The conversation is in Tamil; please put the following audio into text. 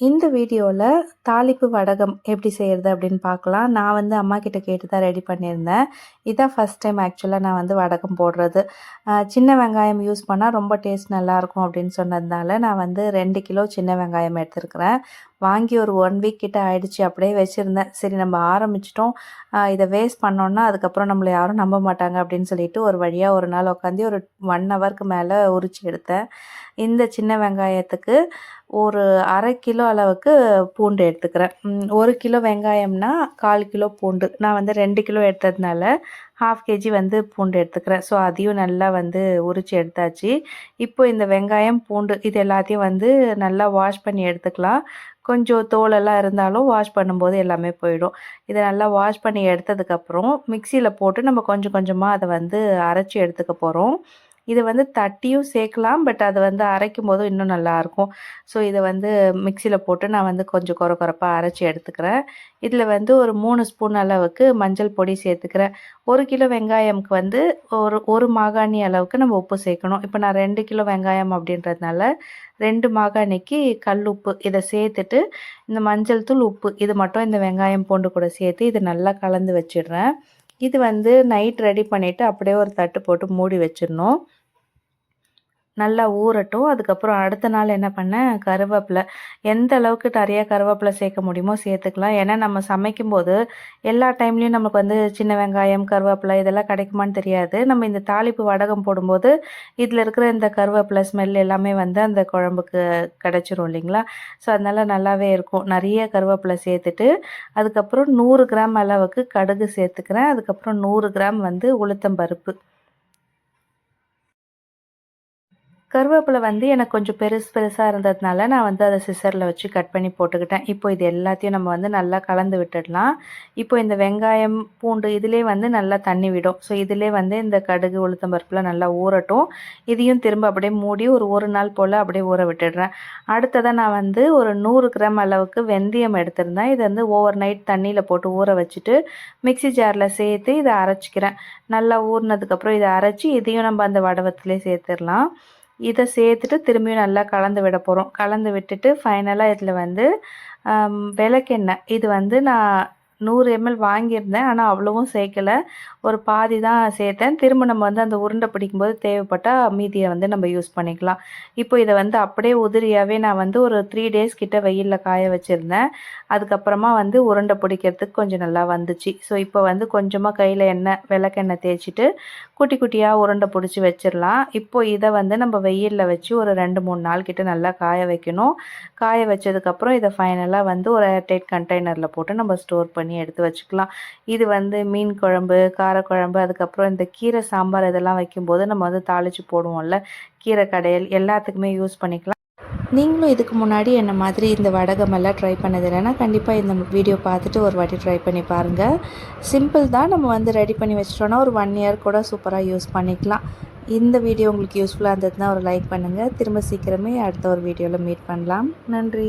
இந்த வீடியோவில் தாளிப்பு வடகம் எப்படி செய்கிறது அப்படின்னு பார்க்கலாம். நான் வந்து அம்மா கிட்ட கேட்டு தான் ரெடி பண்ணியிருந்தேன். இதான் ஃபஸ்ட் டைம் ஆக்சுவலாக நான் வந்து வடகம் போடுறது. சின்ன வெங்காயம் யூஸ் பண்ணால் ரொம்ப டேஸ்ட் நல்லாயிருக்கும் அப்படின்னு சொன்னதுனால நான் வந்து ரெண்டு கிலோ சின்ன வெங்காயம் எடுத்துருக்குறேன். வாங்கி ஒரு ஒன் வீக் கிட்ட ஆயிடுச்சு. அப்படியே வச்சுருந்தேன். சரி நம்ம ஆரம்பிச்சிட்டோம். இதை வேஸ்ட் பண்ணோன்னா அதுக்கப்புறம் நம்மளை யாரும் நம்ப மாட்டாங்க அப்படின்னு சொல்லிட்டு ஒரு வழியாக ஒரு நாள் உட்காந்து ஒரு ஒன் ஹவருக்கு மேலே உரிச்சு எடுத்தேன். இந்த சின்ன வெங்காயத்துக்கு ஒரு அரை கிலோ அளவுக்கு பூண்டு எடுத்துக்கிறேன். ஒரு கிலோ வெங்காயம்னா கால் கிலோ பூண்டு. நான் வந்து ரெண்டு கிலோ எடுத்ததுனால ஹாஃப் கேஜி வந்து பூண்டு எடுத்துக்கிறேன். ஸோ அதையும் நல்லா வந்து உரித்து எடுத்தாச்சு. இப்போ இந்த வெங்காயம் பூண்டு இது எல்லாத்தையும் வந்து நல்லா வாஷ் பண்ணி எடுத்துக்கலாம். கொஞ்சம் தோலெல்லாம் இருந்தாலும் வாஷ் பண்ணும்போது எல்லாமே போயிடும். இதை நல்லா வாஷ் பண்ணி எடுத்ததுக்கப்புறம் மிக்சியில் போட்டு நம்ம கொஞ்சம் கொஞ்சமாக அதை வந்து அரைச்சி எடுத்துக்க போகிறோம் இதை வந்து தட்டியும் சேர்க்கலாம் பட் அது வந்து அரைக்கும் போதும் இன்னும் நல்லாயிருக்கும். ஸோ இதை வந்து மிக்சியில் போட்டு நான் வந்து கொஞ்சம் குறை குறைப்பாக அரைச்சி எடுத்துக்கிறேன். இதில் வந்து ஒரு மூணு ஸ்பூன் அளவுக்கு மஞ்சள் பொடி சேர்த்துக்கிறேன். ஒரு கிலோ வெங்காயம்க்கு வந்து ஒரு ஒரு மாகாணி அளவுக்கு நம்ம உப்பு சேர்க்கணும். இப்போ நான் ரெண்டு கிலோ வெங்காயம் அப்படின்றதுனால ரெண்டு மாகாணிக்கு கல் உப்பு இதை சேர்த்துட்டு இந்த மஞ்சள் தூள் உப்பு இது மட்டும் இந்த வெங்காயம் பூண்டு கூட சேர்த்து இதை நல்லா கலந்து வச்சிடுறேன். இது வந்து நைட் ரெடி பண்ணிவிட்டு அப்படியே ஒரு தட்டு போட்டு மூடி வச்சிடணும். நல்லா ஊறட்டும். அதுக்கப்புறம் அடுத்த நாள் என்ன பண்ணேன் கருவேப்பிலை. எந்த அளவுக்கு நிறைய கருவேப்பிலை சேர்க்க முடியுமோ சேர்த்துக்கலாம். ஏன்னா நம்ம சமைக்கும்போது எல்லா டைம்லேயும் நமக்கு வந்து சின்ன வெங்காயம் கருவேப்பிலை இதெல்லாம் கிடைக்குமான்னு தெரியாது. நம்ம இந்த தாளிப்பு வடகம் போடும்போது இதில் இருக்கிற இந்த கருவேப்பிலை ஸ்மெல் எல்லாமே வந்து அந்த குழம்புக்கு கிடச்சிரும் இல்லைங்களா? ஸோ அதனால் நல்லாவே இருக்கும். நிறைய கருவேப்பிலை சேர்த்துட்டு அதுக்கப்புறம் நூறு கிராம் அளவுக்கு கடுகு சேர்த்துக்கிறேன். அதுக்கப்புறம் நூறு கிராம் வந்து உளுத்தம்பருப்பு கருவேப்பிலை வந்து எனக்கு கொஞ்சம் பெருசு பெருசாக இருந்ததுனால நான் வந்து அதை சிசரில் வச்சு கட் பண்ணி போட்டுக்கிட்டேன். இப்போ இது எல்லாத்தையும் நம்ம வந்து நல்லா கலந்து விட்டுடலாம். இப்போ இந்த வெங்காயம் பூண்டு இதிலே வந்து நல்லா தண்ணி விடும். ஸோ இதிலே வந்து இந்த கடுகு உளுத்தம் பருப்புலாம் நல்லா ஊறட்டும். இதையும் திரும்ப அப்படியே மூடி ஒரு ஒரு நாள் போல் அப்படியே ஊற விட்டுடுறேன். அடுத்ததாக நான் வந்து ஒரு நூறு கிராம் அளவுக்கு வெந்தயம் எடுத்திருந்தேன். இதை வந்து ஓவர் நைட் தண்ணியில் போட்டு ஊற வச்சுட்டு மிக்சி ஜாரில் சேர்த்து இதை அரைச்சிக்கிறேன். நல்லா ஊறினதுக்கப்புறம் இதை அரைச்சி இதையும் நம்ம அந்த வடவத்திலே சேர்த்துடலாம். இதை சேர்த்துட்டு திரும்பியும் நல்லா கலந்து விட போகிறோம் கலந்து விட்டுட்டு ஃபைனலாக இதில் வந்து விளக்கெண்ணெய். இது வந்து நான் நூறு எம்எல் வாங்கியிருந்தேன். ஆனால் அவ்வளோவும் சேர்க்கலை. ஒரு பாதி தான் சேர்த்தேன். திரும்ப நம்ம வந்து அந்த உருண்டை பிடிக்கும்போது தேவைப்பட்டால் மீதியை வந்து நம்ம யூஸ் பண்ணிக்கலாம். இப்போ இதை வந்து அப்படியே உதிரியாகவே நான் வந்து ஒரு த்ரீ டேஸ் கிட்ட வெயிலில் காய வச்சுருந்தேன். அதுக்கப்புறமா வந்து உருண்டை பிடிக்கிறதுக்கு கொஞ்சம் நல்லா வந்துச்சு. ஸோ இப்போ வந்து கொஞ்சமாக கையில் எண்ணெய் விளக்கெண்ணெய் தேய்ச்சிட்டு குட்டி குட்டியாக உருண்டை பிடிச்சி வச்சிடலாம். இப்போ இதை வந்து நம்ம வெயிலில் வச்சு ஒரு ரெண்டு மூணு நாள் கிட்ட நல்லா காய வைக்கணும். காய வச்சதுக்கப்புறம் இதை ஃபைனலாக வந்து ஒரு ஏர்டைட் கண்டெய்னரில் போட்டு நம்ம ஸ்டோர் பண்ணி பண்ணி எடுத்து வச்சுக்கலாம். இது வந்து மீன் குழம்பு காரக்குழம்பு அதுக்கப்புறம் இந்த கீரை சாம்பார் இதெல்லாம் வைக்கும்போது நம்ம வந்து தாளித்து போடுவோம்ல. கீரை கடையல் எல்லாத்துக்குமே யூஸ் பண்ணிக்கலாம். நீங்களும் இதுக்கு முன்னாடி என்ன மாதிரி இந்த வடகமெல்லாம் ட்ரை பண்ணது இல்லைன்னா கண்டிப்பாக இந்த வீடியோ பார்த்துட்டு ஒரு வாட்டி ட்ரை பண்ணி பாருங்கள் சிம்பிள் தான். நம்ம வந்து ரெடி பண்ணி வச்சிட்டோன்னா ஒரு ஒன் இயர் கூட சூப்பராக யூஸ் பண்ணிக்கலாம். இந்த வீடியோ உங்களுக்கு யூஸ்ஃபுல்லாக இருந்ததுன்னா ஒரு லைக் பண்ணுங்கள் திரும்ப சீக்கிரமே அடுத்த ஒரு வீடியோவில் மீட் பண்ணலாம். நன்றி.